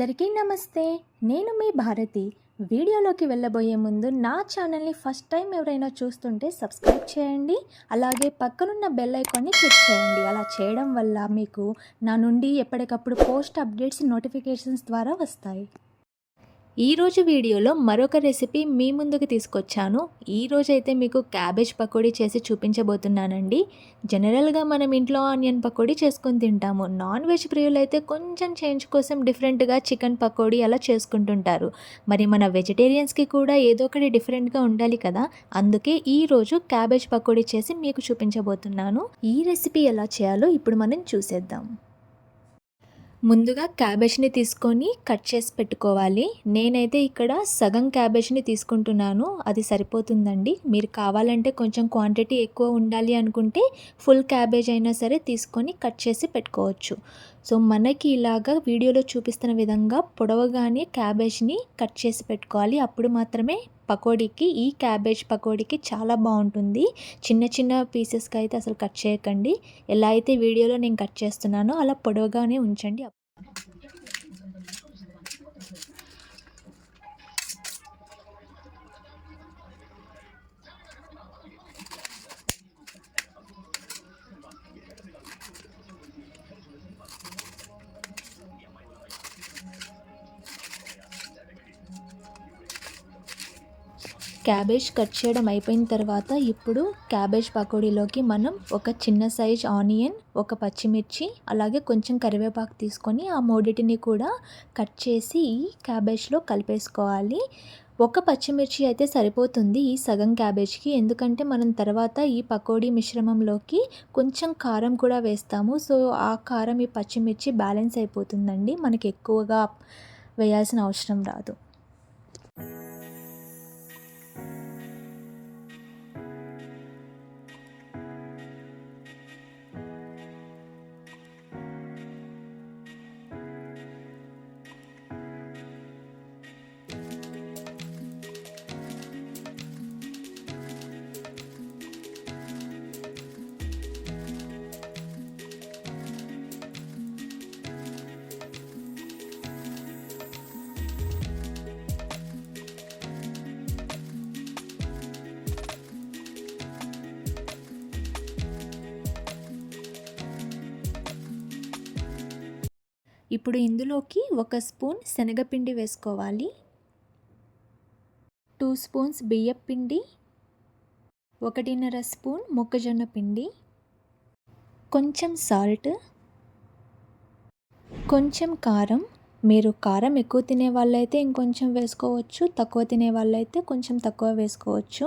అందరికీ నమస్తే. నేను మీ భారతి. వీడియోలోకి వెళ్ళబోయే ముందు నా ఛానల్ని ఫస్ట్ టైం ఎవరైనా చూస్తుంటే సబ్స్క్రైబ్ చేయండి. అలాగే పక్కనున్న బెల్ ఐకాన్ని క్లిక్ చేయండి. అలా చేయడం వల్ల మీకు నా నుండి ఎప్పటికప్పుడు పోస్ట్ అప్డేట్స్ నోటిఫికేషన్స్ ద్వారా వస్తాయి. ఈరోజు వీడియోలో మరొక రెసిపీ మీ ముందుకు తీసుకొచ్చాను. ఈరోజు అయితే మీకు క్యాబేజ్ పకోడీ చేసి చూపించబోతున్నానండి. జనరల్గా మనం ఇంట్లో ఆనియన్ పకోడీ చేసుకొని తింటాము. నాన్ వెజ్ ప్రియులైతే కొంచెం చేంజ్ కోసం డిఫరెంట్గా చికెన్ పకోడీ అలా చేసుకుంటుంటారు. మరి మన వెజిటేరియన్స్కి కూడా ఏదో ఒకటి డిఫరెంట్గా ఉండాలి కదా. అందుకే ఈరోజు క్యాబేజ్ పకోడీ చేసి మీకు చూపించబోతున్నాను. ఈ రెసిపీ ఎలా చేయాలో ఇప్పుడు మనం చూసేద్దాం. ముందుగా క్యాబేజ్ని తీసుకొని కట్ చేసి పెట్టుకోవాలి. నేనైతే ఇక్కడ సగం క్యాబేజ్ని తీసుకుంటున్నాను. అది సరిపోతుందండి. మీరు కావాలంటే కొంచెం క్వాంటిటీ ఎక్కువ ఉండాలి అనుకుంటే ఫుల్ క్యాబేజ్ అయినా సరే తీసుకొని కట్ చేసి పెట్టుకోవచ్చు. సో మనకి ఇలాగా వీడియోలో చూపిస్తున్న విధంగా పొడవగానే క్యాబేజ్ని కట్ చేసి పెట్టుకోవాలి. అప్పుడు మాత్రమే పకోడీకి ఈ క్యాబేజ్ పకోడీకి చాలా బాగుంటుంది. చిన్న చిన్న పీసెస్కి అయితే అసలు కట్ చేయకండి. ఎలా అయితే వీడియోలో నేను కట్ చేస్తున్నానో అలా పొడవగానే ఉంచండి. క్యాబేజ్ కట్ చేయడం అయిపోయిన తర్వాత ఇప్పుడు క్యాబేజ్ పకోడీలోకి మనం ఒక చిన్న సైజ్ ఆనియన్ ఒక పచ్చిమిర్చి అలాగే కొంచెం కరివేపాకు తీసుకొని ఆ మూడిటిని కూడా కట్ చేసి ఈ క్యాబేజ్లో కలిపేసుకోవాలి. ఒక పచ్చిమిర్చి అయితే సరిపోతుంది ఈ సగం క్యాబేజ్కి ఎందుకంటే మనం తర్వాత ఈ పకోడీ మిశ్రమంలోకి కొంచెం కారం కూడా వేస్తాము. సో ఆ కారం ఈ పచ్చిమిర్చి బ్యాలెన్స్ అయిపోతుందండి. మనకి ఎక్కువగా వేయాల్సిన అవసరం రాదు. ఇప్పుడు ఇందులోకి ఒక స్పూన్ శనగపిండి వేసుకోవాలి. టూ స్పూన్స్ బియ్యం పిండి ఒకటిన్నర స్పూన్ మొక్కజొన్న పిండి కొంచెం సాల్ట్ కొంచెం కారం. మీరు కారం ఎక్కువ తినే వాళ్ళైతే ఇంకొంచెం వేసుకోవచ్చు తక్కువ తినే వాళ్ళైతే కొంచెం తక్కువ వేసుకోవచ్చు.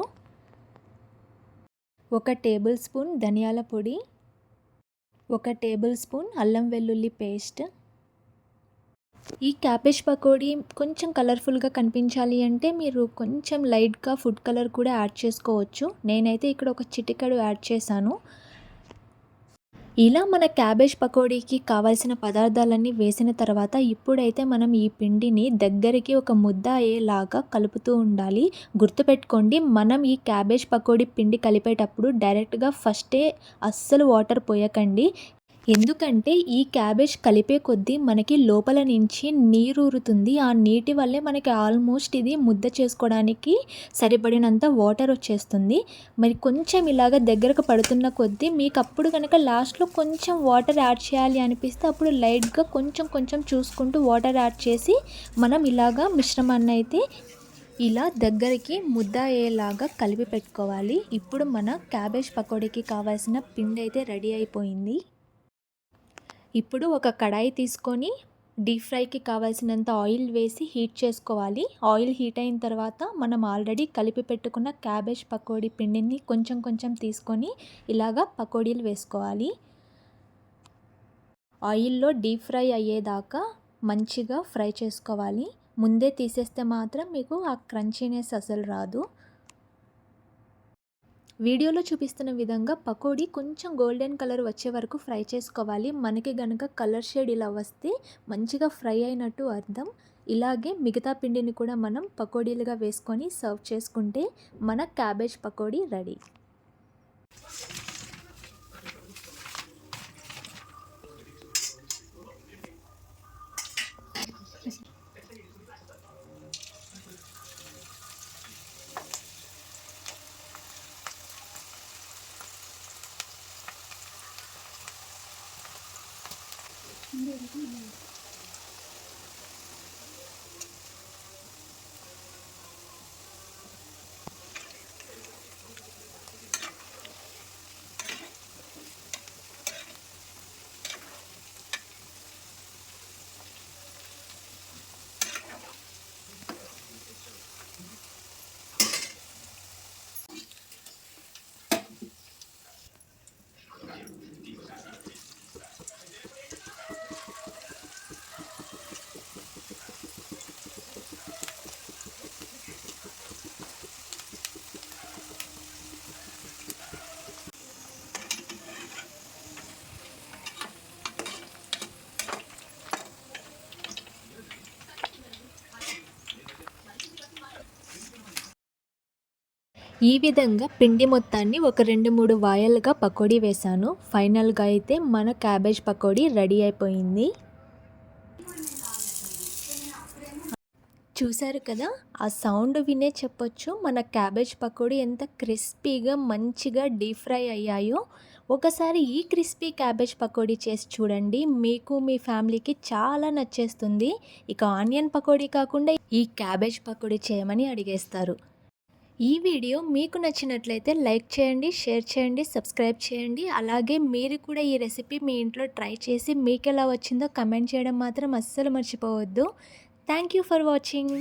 ఒక టేబుల్ స్పూన్ ధనియాల పొడి ఒక టేబుల్ స్పూన్ అల్లం వెల్లుల్లి పేస్ట్ ఈ క్యాబేజ్ పకోడీ కొంచెం కలర్ఫుల్గా కనిపించాలి అంటే మీరు కొంచెం లైట్గా ఫుడ్ కలర్ కూడా యాడ్ చేసుకోవచ్చు. నేనైతే ఇక్కడ ఒక చిటికడు యాడ్ చేశాను. ఇలా మన క్యాబేజ్ పకోడీకి కావాల్సిన పదార్థాలన్నీ వేసిన తర్వాత ఇప్పుడైతే మనం ఈ పిండిని దగ్గరికి ఒక ముద్ద అయ్యేలాగా కలుపుతూ ఉండాలి. గుర్తుపెట్టుకోండి మనం ఈ క్యాబేజ్ పకోడీ పిండి కలిపేటప్పుడు డైరెక్ట్గా ఫస్టే అస్సలు వాటర్ పోయకండి. ఎందుకంటే ఈ క్యాబేజ్ కలిపే కొద్దీ మనకి లోపల నుంచి నీరు ఊరుతుంది. ఆ నీటి వల్లే మనకి ఆల్మోస్ట్ ఇది ముద్ద చేసుకోవడానికి సరిపడినంత వాటర్ వచ్చేస్తుంది. మరి కొంచెం ఇలాగ దగ్గరకు పడుతున్న కొద్దీ మీకు అప్పుడు కనుక లాస్ట్లో కొంచెం వాటర్ యాడ్ చేయాలి అనిపిస్తే అప్పుడు లైట్గా కొంచెం కొంచెం చూసుకుంటూ వాటర్ యాడ్ చేసి మనం ఇలాగా మిశ్రమాన్ని అయితే ఇలా దగ్గరికి ముద్ద అయ్యేలాగా కలిపి పెట్టుకోవాలి. ఇప్పుడు మన క్యాబేజ్ పకోడీకి కావాల్సిన పిండి అయితే రెడీ అయిపోయింది. ఇప్పుడు ఒక కడాయి తీసుకొని డీప్ ఫ్రైకి కావాల్సినంత ఆయిల్ వేసి హీట్ చేసుకోవాలి. ఆయిల్ హీట్ అయిన తర్వాత మనం ఆల్రెడీ కలిపి పెట్టుకున్న క్యాబేజ్ పకోడీ పిండిని కొంచెం కొంచెం తీసుకొని ఇలాగా పకోడీలు వేసుకోవాలి. ఆయిల్లో డీప్ ఫ్రై అయ్యేదాకా మంచిగా ఫ్రై చేసుకోవాలి. ముందే తీసేస్తే మాత్రం మీకు ఆ క్రంచీనెస్ అసలు రాదు. వీడియోలో చూపిస్తున్న విధంగా పకోడీ కొంచెం గోల్డెన్ కలర్ వచ్చే వరకు ఫ్రై చేసుకోవాలి. మనకి గనక కలర్ షేడ్ ఇలా వస్తే మంచిగా ఫ్రై అయినట్టు అర్థం. ఇలాగే మిగతా పిండిని కూడా మనం పకోడీలుగా వేసుకొని సర్వ్ చేసుకుంటే మన క్యాబేజ్ పకోడీ రెడీ. Sendiri. ఈ విధంగా పిండి మొత్తాన్ని ఒక రెండు మూడు వాయలుగా పకోడీ వేశాను. ఫైనల్గా అయితే మన క్యాబేజ్ పకోడీ రెడీ అయిపోయింది. చూశారు కదా ఆ సౌండ్ వినే చెప్పొచ్చు. మన క్యాబేజ్ పకోడీ ఎంత క్రిస్పీగా మంచిగా డీప్ ఫ్రై అయ్యాయో. ఒకసారి ఈ క్రిస్పీ క్యాబేజ్ పకోడీ చేసి చూడండి. మీకు మీ ఫ్యామిలీకి చాలా నచ్చేస్తుంది. ఇక ఆనియన్ పకోడీ కాకుండా ఈ క్యాబేజ్ పకోడీ చేయమని అడిగేస్తారు. ఈ వీడియో మీకు నచ్చినట్లయితే లైక్ చేయండి షేర్ చేయండి సబ్స్క్రైబ్ చేయండి. అలాగే మీరు కూడా ఈ రెసిపీ మీ ఇంట్లో ట్రై చేసి మీకు ఎలా వచ్చిందో కమెంట్ చేయడం మాత్రం అస్సలు మర్చిపోవద్దు. Thank you for watching.